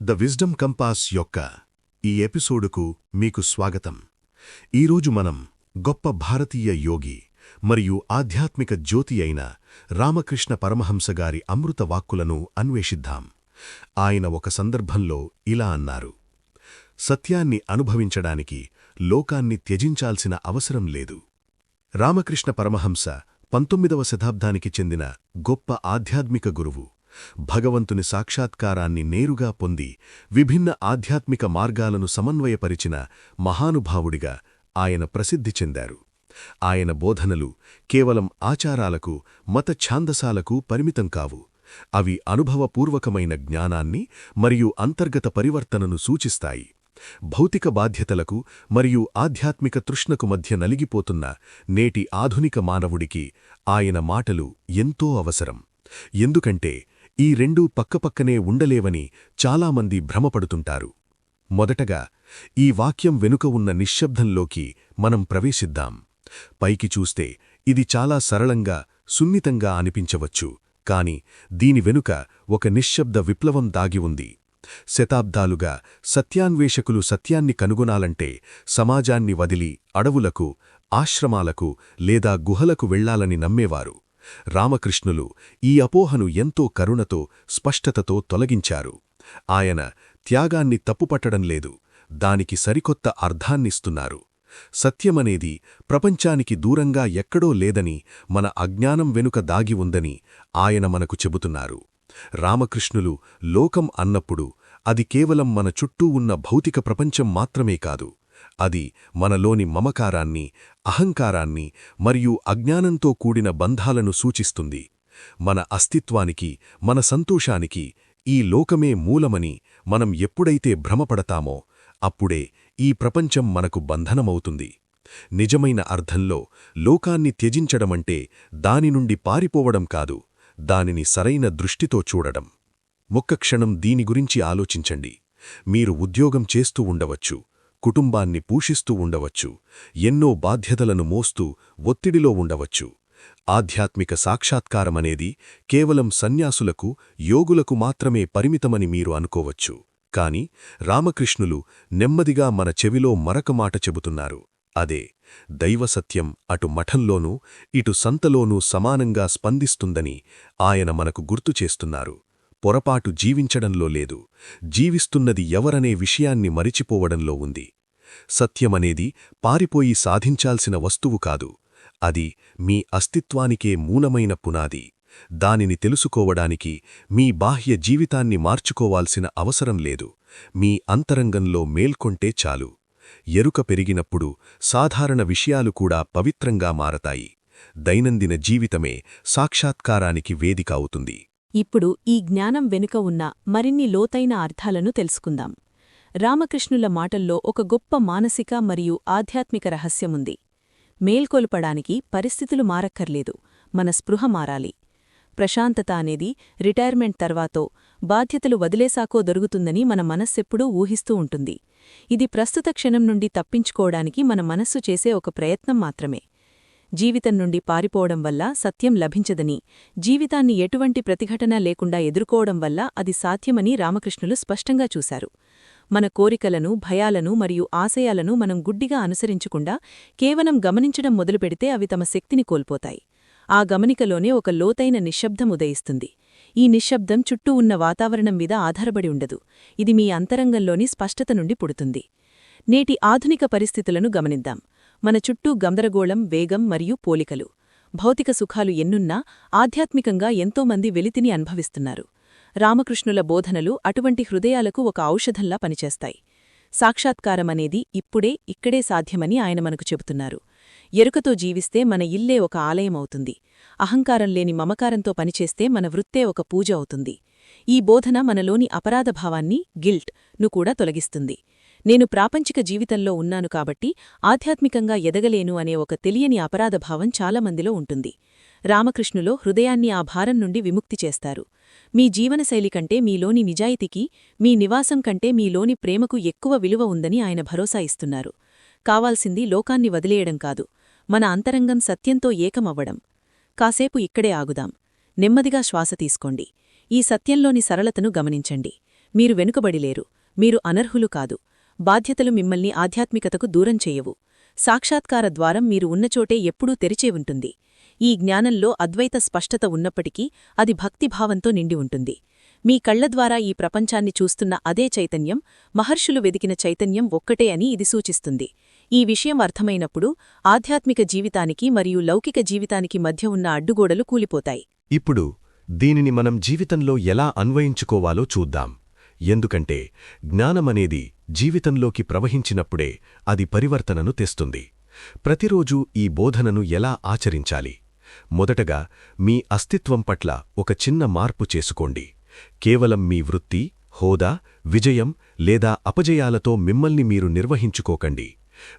The wisdom compass యొక్క ఈ ఎపిసోడుకు మీకు స్వాగతం. ఈరోజు మనం గొప్ప భారతీయ యోగి మరియు ఆధ్యాత్మిక జ్యోతి అయిన రామకృష్ణ పరమహంసగారి అమృత వాక్కులను అన్వేషిద్దాం. ఆయన ఒక సందర్భంలో ఇలా అన్నారు. సత్యాన్ని అనుభవించడానికి లోకాన్ని త్యజించాల్సిన అవసరం లేదు. రామకృష్ణ పరమహంస పంతొమ్మిదవ శతాబ్దానికి చెందిన గొప్ప ఆధ్యాత్మిక గురువు. భగవంతుని సాక్షాత్కారాన్ని నేరుగా పొంది విభిన్న ఆధ్యాత్మిక మార్గాలను సమన్వయపరిచిన మహానుభావుడిగా ఆయన ప్రసిద్ధి చెందారు. ఆయన బోధనలు కేవలం ఆచారాలకు మత ఛాందసాలకు పరిమితం కావు. అవి అనుభవపూర్వకమైన జ్ఞానాన్ని మరియు అంతర్గత పరివర్తనను సూచిస్తాయి. భౌతిక బాధ్యతలకు మరియు ఆధ్యాత్మిక తృష్ణకు మధ్య నలిగిపోతున్న నేటి ఆధునిక మానవుడికి ఆయన మాటలు ఎంతో అవసరం. ఎందుకంటే ఈ రెండూ పక్కపక్కనే ఉండలేవని చాలామంది భ్రమపడుతుంటారు. మొదటగా ఈ వాక్యం వెనుక ఉన్న నిశ్శబ్దంలోకి మనం ప్రవేశిద్దాం. పైకి చూస్తే ఇది చాలా సరళంగా సున్నితంగా అనిపించవచ్చు కాని దీని వెనుక ఒక నిశ్శబ్ద విప్లవం దాగి ఉంది. శతాబ్దాలుగా సత్యాన్వేషకులు సత్యాన్ని కనుగొనాలంటే సమాజాన్ని వదిలి అడవులకు ఆశ్రమాలకు లేదా గుహలకు వెళ్ళాలని నమ్మేవారు. రామకృష్ణులు ఈ అపోహను ఎంతో కరుణతో స్పష్టతతో తొలగించారు. ఆయన త్యాగాన్ని తప్పుపట్టడం లేదు దానికి సరికొత్త అర్థాన్నిస్తున్నారు. సత్యమనేది ప్రపంచానికి దూరంగా ఎక్కడో లేదని మన అజ్ఞానం వెనుక దాగి ఉందని ఆయన మనకు చెబుతున్నారు. రామకృష్ణులు లోకం అన్నప్పుడు అది కేవలం మన చుట్టూ ఉన్న భౌతిక ప్రపంచం మాత్రమే కాదు. అది మనలోని మమకారాన్ని అహంకారాన్ని మరియు అజ్ఞానంతో కూడిన బంధాలను సూచిస్తుంది. మన అస్తిత్వానికి మన సంతోషానికి ఈ లోకమే మూలమని మనం ఎప్పుడైతే భ్రమపడతామో అప్పుడే ఈ ప్రపంచం మనకు బంధనమవుతుంది. నిజమైన అర్థంలో లోకాన్ని త్యజించడమంటే దాని నుండి పారిపోవడం కాదు దానిని సరైన దృష్టితో చూడడం. ఒక్క క్షణం దీని గురించి ఆలోచించండి. మీరు ఉద్యోగం చేస్తూ ఉండవచ్చు కుటుంబాన్ని పూషిస్తూ ఉండవచ్చు ఎన్నో బాధ్యతలను మోస్తూ ఒత్తిడిలో ఉండవచ్చు. ఆధ్యాత్మిక సాక్షాత్కారమనేది కేవలం సన్యాసులకు యోగులకు మాత్రమే పరిమితమని మీరు అనుకోవచ్చు. కాని రామకృష్ణులు నెమ్మదిగా మన చెవిలో మరొక మాట చెబుతున్నారు. అదే దైవసత్యం అటు మఠంలోనూ ఇటు సంతలోనూ సమానంగా స్పందిస్తుందని ఆయన మనకు గుర్తు చేస్తున్నారు. పొరపాటు జీవించడంలో లేదు జీవిస్తున్నది ఎవరనే విషయాన్ని మరిచిపోవడంలో ఉంది. సత్యమనేది పారిపోయి సాధించాల్సిన వస్తువు కాదు. అది మీ అస్తిత్వానికే మూలమైన పునాది. దానిని తెలుసుకోవడానికి మీ బాహ్య జీవితాన్ని మార్చుకోవాల్సిన అవసరం లేదు. మీ అంతరంగంలో మేల్కొంటే చాలు. ఎరుక పెరిగినప్పుడు సాధారణ విషయాలు కూడా పవిత్రంగా మారతాయి. దైనందిన జీవితమే సాక్షాత్కారానికి వేదిక అవుతుంది. ఇప్పుడు ఈ జ్ఞానం వెనుక ఉన్న మరిన్ని లోతైన అర్థాలను తెలుసుకుందాం. రామకృష్ణుల మాటల్లో ఒక గొప్ప మానసిక మరియు ఆధ్యాత్మిక రహస్యముంది. మేల్కొల్పడానికి పరిస్థితులు మారక్కర్లేదు మన స్పృహ మారాలి. ప్రశాంతత అనేది రిటైర్మెంట్ తర్వాతో బాధ్యతలు వదిలేసాకో దొరుకుతుందని మన మనస్సెప్పుడూ ఊహిస్తూ ఉంటుంది. ఇది ప్రస్తుత క్షణం నుండి తప్పించుకోవడానికి మన మనస్సు చేసే ఒక ప్రయత్నం మాత్రమే. జీవితం నుండి పారిపోవడం వల్ల సత్యం లభించదని జీవితాన్ని ఎటువంటి ప్రతిఘటన లేకుండా ఎదుర్కోవడం వల్ల అది సాధ్యమని రామకృష్ణులు స్పష్టంగా చూశారు. మన కోరికలను భయాలను మరియు ఆశయాలను మనం గుడ్డిగా అనుసరించకుండా కేవలం గమనించడం మొదలుపెడితే అవి తమ శక్తిని కోల్పోతాయి. ఆ గమనికలోనే ఒక లోతైన నిశ్శబ్దం ఉదయిస్తుంది. ఈ నిశ్శబ్దం చుట్టూ ఉన్న వాతావరణం మీద ఆధారపడి ఉండదు. ఇది మీ అంతరంగంలోని స్పష్టత నుండి పుడుతుంది. నేటి ఆధునిక పరిస్థితులను గమనిద్దాం. మన చుట్టూ గందరగోళం వేగం మరియు పోలికలు. భౌతిక సుఖాలు ఎన్నున్నా ఆధ్యాత్మికంగా ఎంతోమంది వెలితిని అనుభవిస్తున్నారు. రామకృష్ణుల బోధనలు అటువంటి హృదయాలకు ఒక ఔషధంలా పనిచేస్తాయి. సాక్షాత్కారమనేది ఇప్పుడే ఇక్కడే సాధ్యమని ఆయన మనకు చెబుతున్నారు. ఎరుకతో జీవిస్తే మన ఇల్లే ఒక ఆలయమవుతుంది అహంకారం లేని మమకారంతో పనిచేస్తే మన వృత్తే ఒక పూజ అవుతుంది. ఈ బోధన మనలోని అపరాధభావాన్ని గిల్ట్ను కూడా తొలగిస్తుంది. నేను ప్రాపంచిక జీవితంలో ఉన్నాను కాబట్టి ఆధ్యాత్మికంగా ఎదగలేను అనే ఒక తెలియని అపరాధభావం చాలామందిలో ఉంటుంది. రామకృష్ణులో హృదయాన్ని ఆ భారం నుండి విముక్తి చేస్తారు. మీ జీవనశైలి కంటే మీలోని నిజాయితీకి మీ నివాసం కంటే మీలోని ప్రేమకు ఎక్కువ విలువ ఉందని ఆయన భరోసా ఇస్తున్నారు. కావాల్సింది లోకాన్ని వదిలేయడం కాదు మన అంతరంగం సత్యంతో ఏకమవ్వడం. కాసేపు ఇక్కడే ఆగుదాం. నెమ్మదిగా శ్వాస తీసుకోండి. ఈ సత్యంలోని సరళతను గమనించండి. మీరు వెనుకబడిలేరు మీరు అనర్హులు కాదు. బాధ్యతలు మిమ్మల్ని ఆధ్యాత్మికతకు దూరం చేయవు. సాక్షాత్కార ద్వారం మీరు ఉన్నచోటే ఎప్పుడూ తెరిచే ఉంటుంది. ఈ జ్ఞానంలో అద్వైత స్పష్టత ఉన్నప్పటికీ అది భక్తిభావంతో నిండి ఉంటుంది. మీ కళ్ళ ద్వారా ఈ ప్రపంచాన్ని చూస్తున్న అదే చైతన్యం మహర్షులు వెదికిన చైతన్యం ఒక్కటే అని ఇది సూచిస్తుంది. ఈ విషయం అర్థమైనప్పుడు ఆధ్యాత్మిక జీవితానికి మరియు లౌకిక జీవితానికి మధ్య ఉన్న అడ్డుగోడలు కూలిపోతాయి. ఇప్పుడు దీనిని మనం జీవితంలో ఎలా అన్వయించుకోవాలో చూద్దాం. ఎందుకంటే జ్ఞానమనేది జీవితంలోకి ప్రవహించినప్పుడే అది పరివర్తనను తెస్తుంది. ప్రతిరోజూ ఈ బోధనను ఎలా ఆచరించాలి? మొదటగా మీ అస్తిత్వం పట్ల ఒక చిన్న మార్పు చేసుకోండి. కేవలం మీ వృత్తి హోదా విజయం లేదా అపజయాలతో మిమ్మల్ని మీరు నిర్వహించుకోకండి.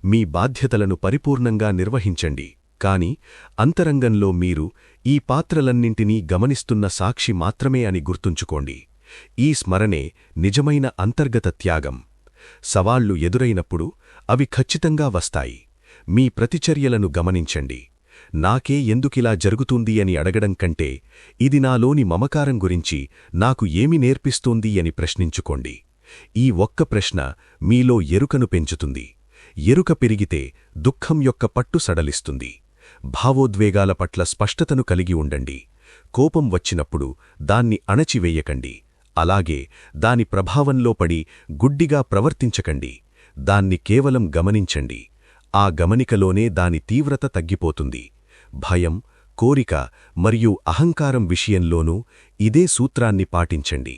మీ బాధ్యతలను పరిపూర్ణంగా నిర్వహించండి. కాని అంతరంగంలో మీరు ఈ పాత్రలన్నింటినీ గమనిస్తున్న సాక్షి మాత్రమే అని గుర్తుంచుకోండి. ఈ స్మరణే నిజమైన అంతర్గత త్యాగం. సవాళ్ళు ఎదురైనప్పుడు అవి ఖచ్చితంగా వస్తాయి. మీ ప్రతిచర్యలను గమనించండి. నాకే ఎందుకిలా జరుగుతుంది అని అడగడం కంటే ఇది నాలోని మమకారం గురించి నాకు ఏమి నేర్పిస్తోంది అని ప్రశ్నించుకోండి. ఈ ఒక్క ప్రశ్న మీలో ఎరుకను పెంచుతుంది. ఎరుక పెరిగితే దుఃఖం యొక్క పట్టు సడలిస్తుంది. భావోద్వేగాల పట్ల స్పష్టతను కలిగి ఉండండి. కోపం వచ్చినప్పుడు దాన్ని అణచివేయకండి. అలాగే దాని ప్రభావంలో పడి గుడ్డిగా ప్రవర్తించకండి. దాన్ని కేవలం గమనించండి. ఆ గమనికలోనే దాని తీవ్రత తగ్గిపోతుంది. భయం కోరిక మరియు అహంకారం విషయంలోనూ ఇదే సూత్రాన్ని పాటించండి.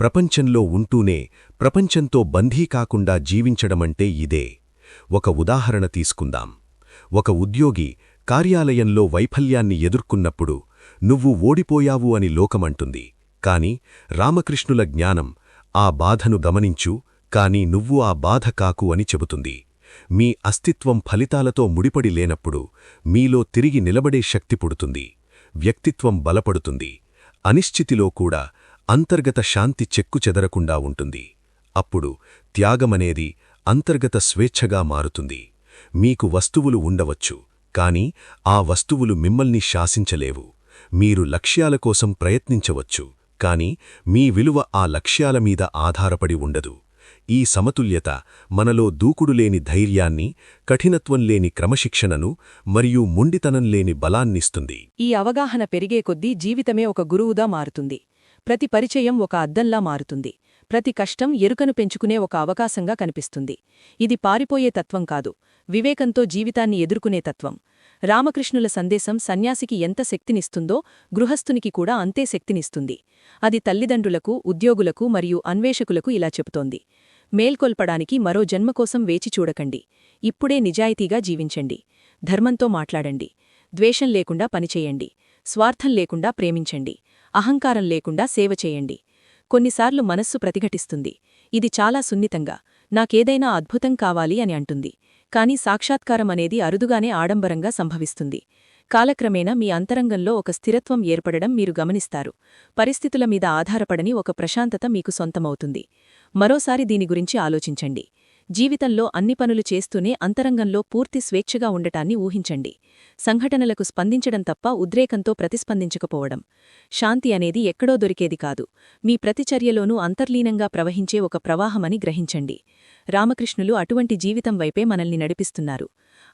ప్రపంచంలో ఉంటూనే ప్రపంచంతో బంధీ కాకుండా జీవించడమంటే ఇదే. ఒక ఉదాహరణ తీసుకుందాం. ఒక ఉద్యోగి కార్యాలయంలో వైఫల్యాన్ని ఎదుర్కొన్నప్పుడు నువ్వు ఓడిపోయావు అని లోకమంటుంది. కాని రామకృష్ణుల జ్ఞానం ఆ బాధను గమనించు కాని నువ్వు ఆ బాధ కాకు అని చెబుతుంది. మీ అస్తిత్వం ఫలితాలతో ముడిపడి లేనప్పుడు మీలో తిరిగి నిలబడే శక్తి పుడుతుంది వ్యక్తిత్వం బలపడుతుంది అనిశ్చితిలో కూడా అంతర్గత శాంతి చెక్కుచెదరకుండా ఉంటుంది. అప్పుడు త్యాగమనేది అంతర్గత స్వేచ్ఛగా మారుతుంది. మీకు వస్తువులు ఉండవచ్చు కాని ఆ వస్తువులు మిమ్మల్ని శాసించలేవు. మీరు లక్ష్యాల కోసం ప్రయత్నించవచ్చు కాని మీ విలువ ఆ లక్ష్యాల మీద ఆధారపడి ఉండదు. ఈ సమతుల్యత మనలో దూకుడులేని ధైర్యాన్ని కఠినత్వం లేని క్రమశిక్షణను మరియు ముండితనం లేని బలాన్నిస్తుంది. ఈ అవగాహన పెరిగే కొద్దీ జీవితమే ఒక గురువుగా మారుతుంది. ప్రతి పరిచయం ఒక అద్దంలా మారుతుంది. ప్రతి కష్టం ఎరుకను పెంచుకునే ఒక అవకాశంగా కనిపిస్తుంది. ఇది పారిపోయే తత్వం కాదు వివేకంతో జీవితాన్ని ఎదుర్కొనే తత్వం. రామకృష్ణుల సందేశం సన్యాసికి ఎంత శక్తినిస్తుందో గృహస్థునికి కూడా అంతే శక్తినిస్తుంది. అది తల్లిదండ్రులకు ఉద్యోగులకు మరియు అన్వేషకులకు ఇలా చెబుతోంది. మేల్కొల్పడానికి మరో జన్మకోసం వేచి చూడకండి. ఇప్పుడే నిజాయితీగా జీవించండి. ధర్మంతో మాట్లాడండి. ద్వేషం లేకుండా పనిచేయండి. స్వార్థం లేకుండా ప్రేమించండి. అహంకారం లేకుండా సేవ చేయండి. కొన్నిసార్లు మనస్సు ప్రతిఘటిస్తుంది. ఇది చాలా సున్నితంగా నాకేదైనా అద్భుతం కావాలి అని అంటుంది. కాని సాక్షాత్కారం అనేది అరుదుగానే ఆడంబరంగా సంభవిస్తుంది. కాలక్రమేణా మీ అంతరంగంలో ఒక స్థిరత్వం ఏర్పడడం మీరు గమనిస్తారు. పరిస్థితుల మీద ఆధారపడని ఒక ప్రశాంతత మీకు సొంతమవుతుంది. మరోసారి దీని గురించి ఆలోచించండి. జీవితంలో అన్ని పనులు చేస్తూనే అంతరంగంలో పూర్తి స్వేచ్ఛగా ఉండటాన్ని ఊహించండి. సంఘటనలకు స్పందించడం తప్ప ఉద్రేకంతో ప్రతిస్పందించకపోవడం. శాంతి అనేది ఎక్కడో దొరికేది కాదు. మీ ప్రతిచర్యలోనూ అంతర్లీనంగా ప్రవహించే ఒక ప్రవాహమని గ్రహించండి. రామకృష్ణులు అటువంటి జీవితం వైపే మనల్ని నడిపిస్తున్నారు.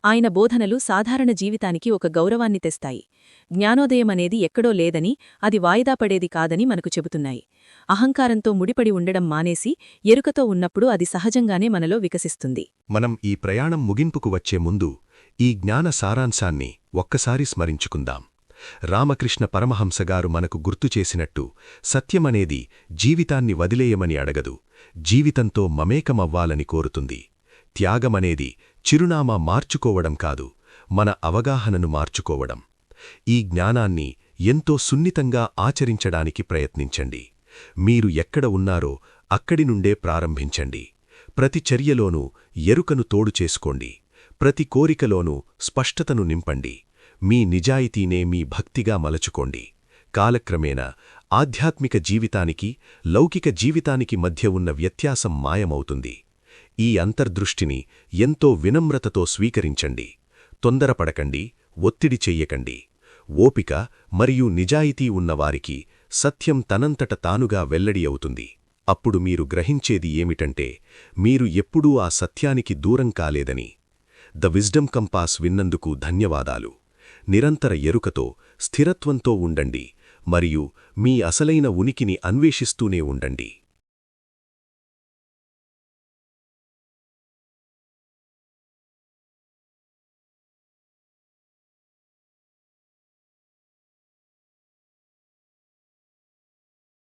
ఆయన బోధనలు సాధారణ జీవితానికి ఒక గౌరవాన్ని తెస్తాయి. జ్ఞానోదయమనేది ఎక్కడో లేదని అది వాయిదాపడేది కాదని మనకు చెబుతున్నాయి. అహంకారంతో ముడిపడి ఉండడం మానేసి ఎరుకతో ఉన్నప్పుడు అది సహజంగానే మనలో వికసిస్తుంది. మనం ఈ ప్రయాణం ముగింపుకు వచ్చే ముందు ఈ జ్ఞాన సారాంశాన్ని ఒక్కసారి స్మరించుకుందాం. రామకృష్ణ పరమహంసగారు మనకు గుర్తుచేసినట్టు సత్యమనేది జీవితాన్ని వదిలేయమని అడగదు జీవితంతో మమేకమవ్వాలని కోరుతుంది. త్యాగమనేది చిరునామా మార్చుకోవడం కాదు మన అవగాహనను మార్చుకోవడం. ఈ జ్ఞానాన్ని ఎంతో సున్నితంగా ఆచరించడానికి ప్రయత్నించండి. మీరు ఎక్కడ ఉన్నారో అక్కడి నుండే ప్రారంభించండి. ప్రతి చర్యలోనూ ఎరుకను తోడు చేసుకోండి. ప్రతి కోరికలోనూ స్పష్టతను నింపండి. మీ నిజాయితీనే మీ భక్తిగా మలచుకోండి. కాలక్రమేణా ఆధ్యాత్మిక జీవితానికి లౌకిక జీవితానికి మధ్య ఉన్న వ్యత్యాసం మాయమవుతుంది. ఈ అంతర్దృష్టిని ఎంతో వినమ్రతతో స్వీకరించండి. తొందరపడకండి ఒత్తిడి చెయ్యకండి. ఓపిక మరియు నిజాయితీ ఉన్నవారికి సత్యం తనంతట తానుగా వెల్లడి అవుతుంది. అప్పుడు మీరు గ్రహించేది ఏమిటంటే మీరు ఎప్పుడూ ఆ సత్యానికి దూరం కాలేదని. ద విజ్డమ్ కంపాస్ విన్నందుకు ధన్యవాదాలు. నిరంతర ఎరుకతో స్థిరత్వంతో ఉండండి మరియు మీ అసలైన ఉనికిని అన్వేషిస్తూనే ఉండండి.